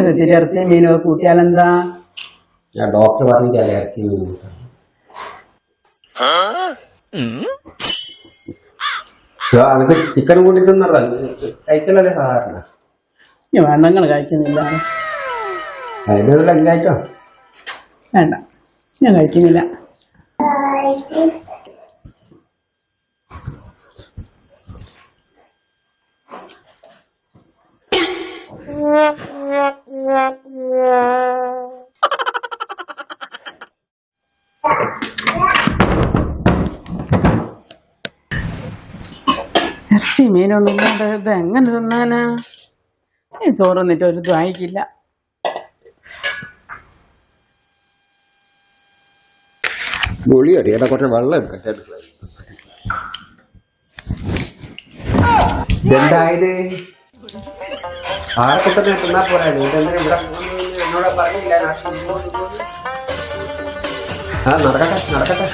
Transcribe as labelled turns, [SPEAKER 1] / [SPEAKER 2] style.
[SPEAKER 1] ഇത്തിരി ഇറച്ചി മീനോ കൂട്ടിയാലെന്താ?
[SPEAKER 2] ഞാൻ ഡോക്ടർ പറഞ്ഞിട്ടല്ലേ ഇറച്ചി മീൻ അനക്ക് ചിക്കൻ കൂട്ടിട്ടൊന്നല്ല കഴിക്കലല്ലേ സാധാരണ?
[SPEAKER 1] ഇനി വേണ്ട നിങ്ങൾ കഴിക്കുന്നില്ല
[SPEAKER 2] അതിന്റെ ഇതിൽ എല്ലായിട്ടോ
[SPEAKER 1] വേണ്ട. ഞാൻ കഴിക്കുന്നില്ല. ഇറച്ചി മീനൊന്നും ഇത് എങ്ങനെ തിന്നാനാ? ഈ ചോറൊന്നിട്ട് ഒരു ദ്വായിക്കില്ല.
[SPEAKER 2] ഗുളി കുറച്ച് വെള്ളം എടുക്കട്ടെ ഇതെന്തായത് ആരൊക്കെ തന്നെ തിന്നാ പോരായിരുന്നു ഇതെന്തിനാ ഇവിടെ എന്നോട് പറഞ്ഞില്ല. ആ നടക്കട്ടെ നടക്കട്ടെ.